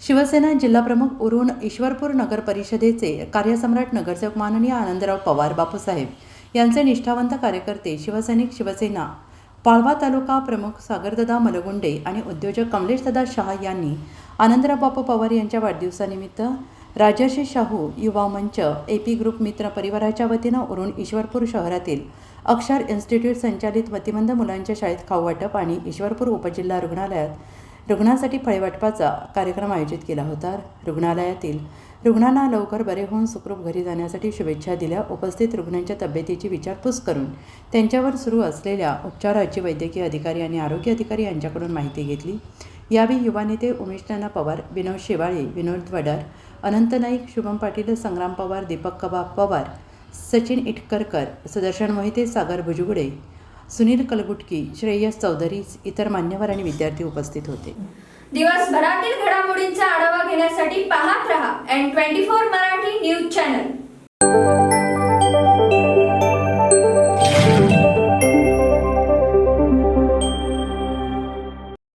शिवसेना जिल्हाप्रमुख उरुण ईश्वरपूर नगर परिषदेचे कार्यसम्राट नगरसेवक माननीय आनंदराव पवार बापूसाहेब यांचे निष्ठावंत कार्यकर्ते शिवसैनिक शिवसेना पाळवा तालुका प्रमुख सागरदादा मलगुंडे आणि उद्योजक कमलेशदादा शहा यांनी आनंदराव बापू पवार यांच्या वाढदिवसानिमित्त राजर्षी शाहू युवा मंच ए पी ग्रुप मित्र परिवाराच्या वतीनं उरुण ईश्वरपूर शहरातील अक्षर इन्स्टिट्यूट संचालित मतिमंद मुलांच्या शाळेत खाऊ वाटप आणि ईश्वरपूर उपजिल्हा रुग्णालयात रुग्णासाठी फळे वाटपाचा कार्यक्रम आयोजित केला होता रुग्णालयातील. रुग्णांना लवकर बरे होऊन सुखरूप घरी जाण्यासाठी शुभेच्छा दिल्या. उपस्थित रुग्णांच्या तब्येतीची विचारपूस करून त्यांच्यावर सुरू असलेल्या उपचाराची वैद्यकीय अधिकारी आणि आरोग्य अधिकारी यांच्याकडून माहिती घेतली. यावेळी युवा नेते उमेश नाना पवार विनोद शेवाळे विनोद वडार अनंत नाईक शुभम पाटील संग्राम पवार दीपक कबा पवार सचिन इटकरकर सुदर्शन मोहिते सागर भुजगुडे सुनील कलबुटकी श्रेयस चौधरी इतर मान्यवर आणि विद्यार्थी उपस्थित होते. दिवसभरातील घडामोडींचा आढावा घेण्यासाठी पाहत रहा N twenty four Marathi news channel